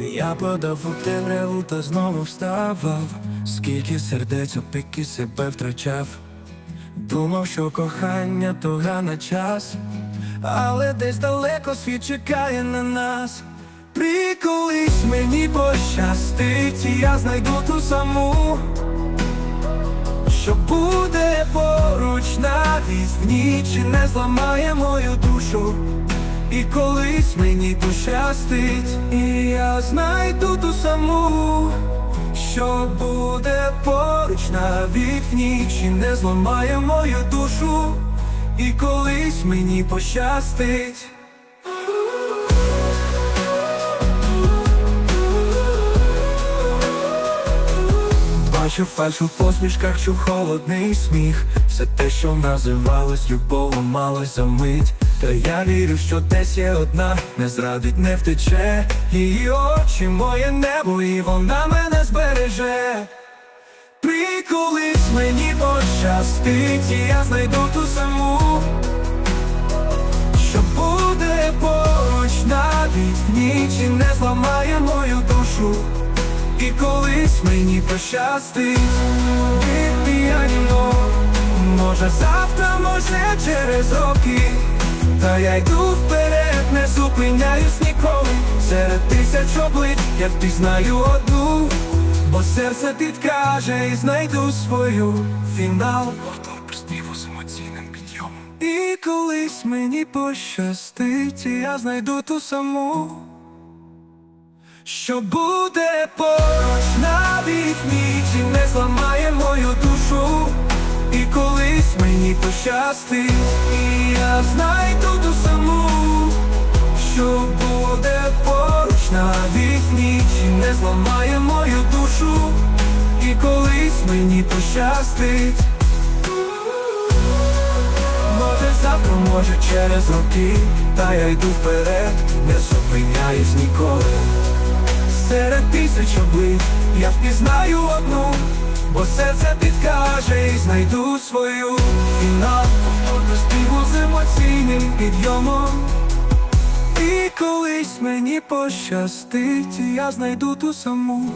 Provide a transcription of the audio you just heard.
Я подав у темряву та знову вставав, скільки сердець опіки себе втрачав. Думав, що кохання то гана час, але десь далеко світ чекає на нас. Приколись мені пощастить, я знайду ту саму, що буде поруч навіть в ніч і не зламає мою душу. І колись мені пощастить, знайду ту саму, що буде поруч навіть в ніч і не зламає мою душу, і колись мені пощастить. Бачу фальш у посмішках, чув холодний сміх. Все те, що називалось любов'ю, малось за мить. Та я вірю, що десь є одна, не зрадить, не втече. Її очі, моє небо, і вона мене збереже. Приколись мені пощастить, і я знайду ту саму, що буде поруч навіть ніч і не зламає мою душу. І колись мені пощастить від піаніно Може завтра, може через роки Та я йду вперед, не зупиняюсь ніколи. Серед тисяч облич я впізнаю одну. Бо серце підкаже і знайду свою. Фінал. Повтор приспіву з емоційним підйомом. І колись мені пощастить, я знайду ту саму. Що буде поруч навіть ніч не зламає мені пощастить, і я знайду ту саму, що буде поруч навіть ніч і не зламає мою душу, і колись мені пощастить. Може завтра, може через роки, та я йду вперед, не зупиняюсь ніколи. Серед тисяч облич я впізнаю одну, підкаже і знайду свою фінал повторно співу з емоційним підйомом. І колись мені пощастить, я знайду ту саму.